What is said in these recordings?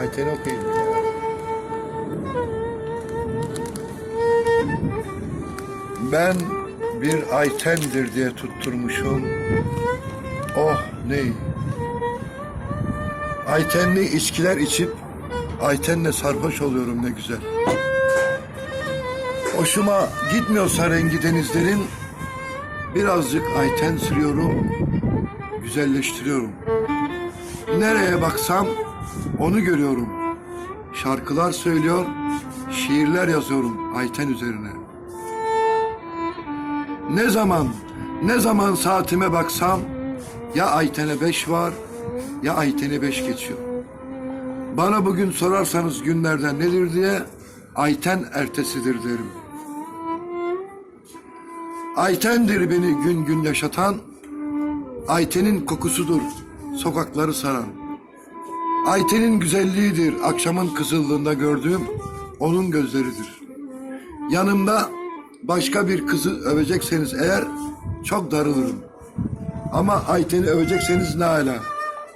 Ayten'i okuyayım ya. Ben bir Ayten'dir diye tutturmuşum. Oh ney? Aytenli içkiler içip Ayten'le sarhoş oluyorum ne güzel. Hoşuma gitmiyorsa rengi denizlerin birazcık Ayten sürüyorum, güzelleştiriyorum. Nereye baksam onu görüyorum. Şarkılar söylüyor, şiirler yazıyorum Ayten üzerine. Ne zaman, ne zaman saatime baksam ya Ayten'e beş var ya Ayten'e beş geçiyor. Bana bugün sorarsanız günlerden nedir diye Ayten ertesidir derim. Ayten'dir beni gün gün yaşatan, Ayten'in kokusudur sokakları saran. Ayten'in güzelliğidir akşamın kızıldığında gördüğüm onun gözleridir. Yanımda başka bir kızı övecekseniz eğer çok darılırım. Ama Ayten'i övecekseniz ne ala.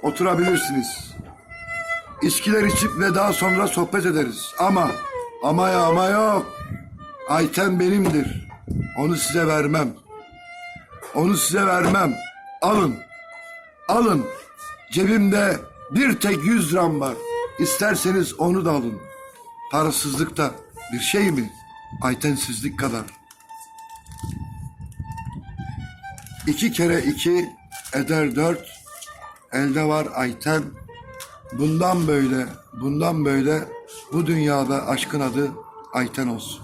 Oturabilirsiniz. İçkiler içip ve daha sonra sohbet ederiz. Ama, ama ya ama yok. Ayten benimdir. Onu size vermem. Onu size vermem. Alın. Alın. Cebimde bir tek yüz liram var. İsterseniz onu da alın. Parasızlık da bir şey mi? Aytensizlik kadar. İki kere iki eder dört. Elde var Ayten. Bundan böyle, bundan böyle bu dünyada aşkın adı Ayten olsun.